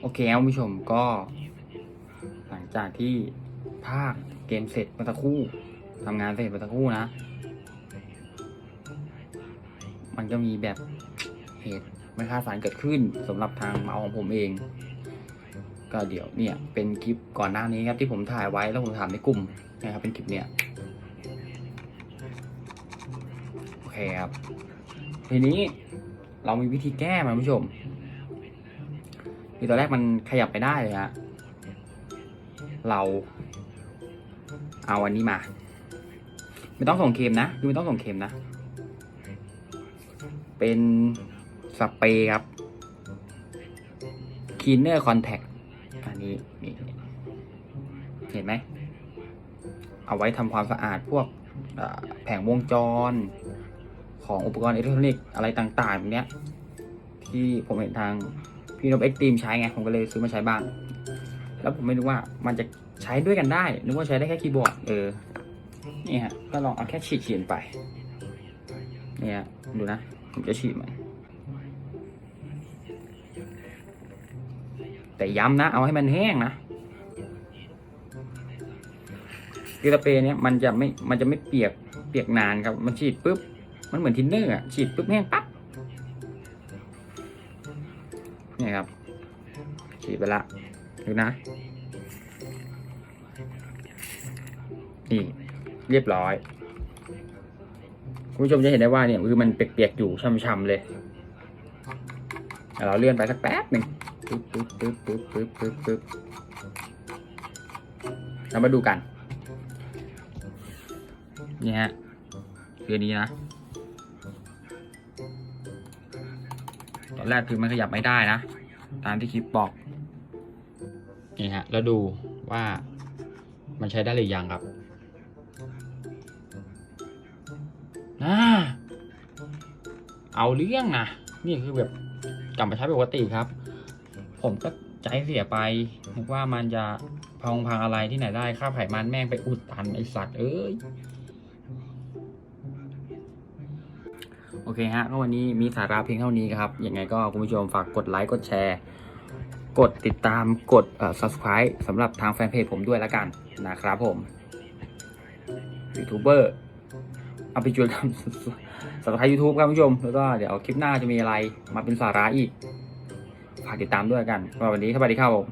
โอเคครับคุณผู้ชมก็ หลังจากที่ภาคเกมเสร็จมื่อสักครู่ทำงานเสร็จมื่อสักครู่นะ มันก็มีแบบเหตุไม่คาดฝันเกิดขึ้นสำหรับทางเมาของผมเอง ก็เดี๋ยวเนี่ย เป็นคลิปก่อนหน้านี้ครับที่ผมถ่ายไว้แล้วผมถามในกลุ่มนะครับเป็นคลิปเนี่ยโอเคครับทีนี้เรามีวิธีแก้มันคุณผู้ชม คือตอนแรกมันขยับไปได้เลยฮะ เราเอาอันนี้มา ไม่ต้องส่งเค็มนะคือไม่ต้องส่งเค็มนะ เป็นสเปรย์ครับ Cleaner Contact อันนี้นี่เห็นไหม เอาไว้ทำความสะอาดพวกแผงวงจรของอุปกรณ์อิเล็กทรอนิกส์อะไรต่างๆแบบเนี้ยที่ผมเห็นทาง พี่นบเอ็กตีมใช้ไง ผมก็เลยซื้อมาใช้บ้าง แล้วผมไม่รู้ว่ามันจะใช้ด้วยกันได้ นึกว่าใช้ได้แค่คีย์บอร์ด เออ นี่ฮะ ก็ลองเอาแค่ฉีดเฉีดไป เนี่ยดูนะ ผมจะฉีดมันแต่ย้ำนะ เอาให้มันแห้งนะคือสเปรย์เนี้ยมันจะไม่ มันจะไม่เปียก เปียกนานครับ มันฉีดปุ๊บ มันเหมือนทินเนอร์อะฉีดปุ๊บแห้งปั๊บ นี่ครับฉีดไปละดูนะ นี่ เรียบร้อย คุณผู้ชมจะเห็นได้ว่าเนี่ยคือมันเปียกๆอยู่ช่ำๆเลยเดี๋ยวเราเลื่อนไปสักแป๊บหนึ่งปึ๊บปึ๊บปึ๊บปึ๊บปึ๊บปึ๊บปึ๊บเรามาดูกัน นี่ฮะคืออันนี้นะ ตอนแรกคือมันขยับไม่ได้นะ ตามที่คลิปบอกนี่ฮะ แล้วดูว่ามันใช้ได้หรือยังครับนะเอาเรื่องนะนี่คือแบบกลับมาใช้ปกติครับ ผมก็ใจเสียไปนึกว่ามันจะพองพังอะไรที่ไหนได้ค่าไขมันแม่งไปอุดตันไอสัตว์เอ้ย โอเคฮะก็วันนี้มีสาระเพียงเท่านี้ครับ ยังไงก็คุณผู้ชมฝากกดไลค์ กดแชร์ กดติดตาม กดเอ่อ subscribe สำหรับทางแฟนเพจผมด้วยล้วกันนะครับผมยูทูบเบอร์เอาไปชวนทำสับสไครต์ยูทูบครับคุณผู้ชม แล้วก็เดี๋ยวคลิปหน้าจะมีอะไรมาเป็นสาระอีก ฝากติดตามด้วยกันวันนี้สวัสดีครับผม